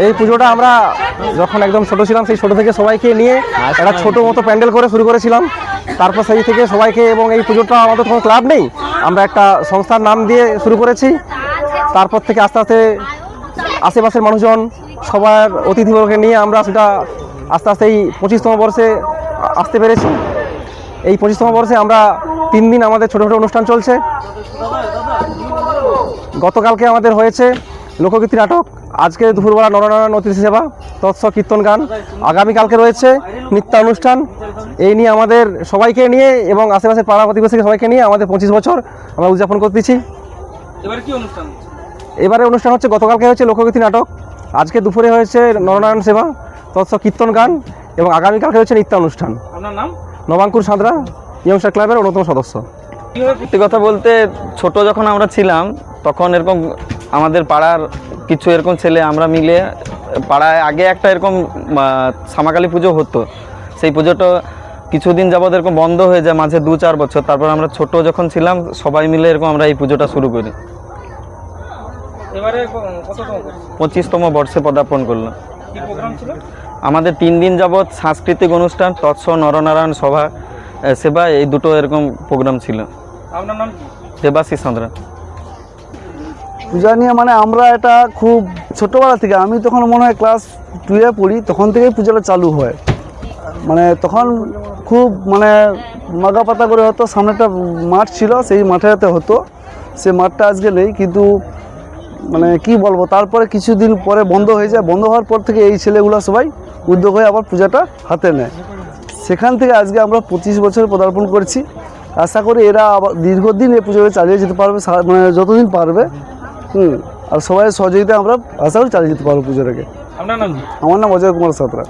এই পুজোটা আমরা যখন একদম ছোট ছিলাম সেই ছোট থেকে সবাইকে নিয়ে একটা ছোট মতো প্যান্ডেল করে শুরু করেছিলাম। তারপর সেই থেকে সবাইকে এবং এই পুজোটা আমাদের কোনো ক্লাব নেই আমরা একটা সংস্থার নাম দিয়ে শুরু করেছি। তারপর থেকে আস্তে আস্তে আশেপাশের মানুষজন সবার অতিথিবর্গকে নিয়ে আমরা সেটা আস্তে আস্তে এই পঁচিশতম বর্ষে আসতে পেরেছি। এই পঁচিশতম বর্ষে আমরা তিন দিন আমাদের ছোটো ছোটো অনুষ্ঠান চলছে। গতকালকে আমাদের হয়েছে লোকগীতি নাটক। আজকে দুপুরবেলা নরনারায়ণ অতিথি সেবা তৎস কীর্তন গান আগামীকালকে রয়েছে নৃত্য অনুষ্ঠান এই নিয়ে আমাদের সবাইকে নিয়ে এবং আশেপাশের পাড়া প্রতিবেশীকে সবাইকে নিয়ে আমাদের পঁচিশ বছর আমরা উদযাপন করতেছি এবারে কি অনুষ্ঠান হচ্ছে? এবারে অনুষ্ঠান হচ্ছে গতকালকে হয়েছে লোকগীতি নাটক। আজকে দুপুরে হয়েছে নরনারায়ণ সেবা তৎস কীর্তন গান এবং আগামীকালকে হচ্ছে নৃত্য অনুষ্ঠান আপনার নাম? নবাঙ্কুর সাঁতরা ইয়ংস্টার ক্লাবের অন্যতম সদস্য। সত্যি কথা বলতে ছোট যখন আমরা ছিলাম তখন এরকম আমাদের পাড়ার কিছু এরকম ছেলে আমরা মিলে পাড়ায় আগে একটা এরকম সামাকালী পুজো হতো। সেই পুজোটা কিছুদিন যাবৎ এরকম বন্ধ হয়ে যায় মাঝে দু চার বছর। তারপর আমরা ছোট যখন ছিলাম সবাই মিলে এরকম আমরা এই পুজোটা শুরু করি? পঁচিশতম বর্ষে পদার্পণ করলাম। কি প্রোগ্রাম ছিল? আমাদের তিন দিন যাবৎ সাংস্কৃতিক অনুষ্ঠান তৎস নরনারায়ণ সভা সেবা এই দুটো এরকম প্রোগ্রাম ছিল। আপনার নাম দেবাশিস সাঁতরা পূজা নিয়ে মানে আমরা এটা খুব ছোটোবেলা থেকে, আমি তখন মনে হয় ক্লাস টুয়ে পড়ি, তখন থেকেই পূজাটা চালু হয়। মানে তখন খুব মানে মাগা পাতা করে হতো সামনে একটা মাঠ ছিল, সেই মাঠেতে হতো। সে মাঠটা আজকে নেই, কিন্তু মানে কি বলব, তারপরে কিছুদিন পরে বন্ধ হয়ে যায়। বন্ধ হওয়ার পর থেকে এই ছেলেগুলো সবাই উদ্যোগ হয়ে আবার পূজাটা হাতে নেয়। সেখান থেকে আজকে আমরা পঁচিশ বছর পদার্পণ করছি। আশা করি এরা আবার দীর্ঘদিন এই পুজোটা চালিয়ে যেতে পারবে মানে যতদিন পারবে। হুম আর সবাই সহযোগিতা আমরা আশা করি চালিয়ে যেতে পারব পুজোটাকে। আপনার নাম? আমার নাম অজয় কুমার সাঁতরা।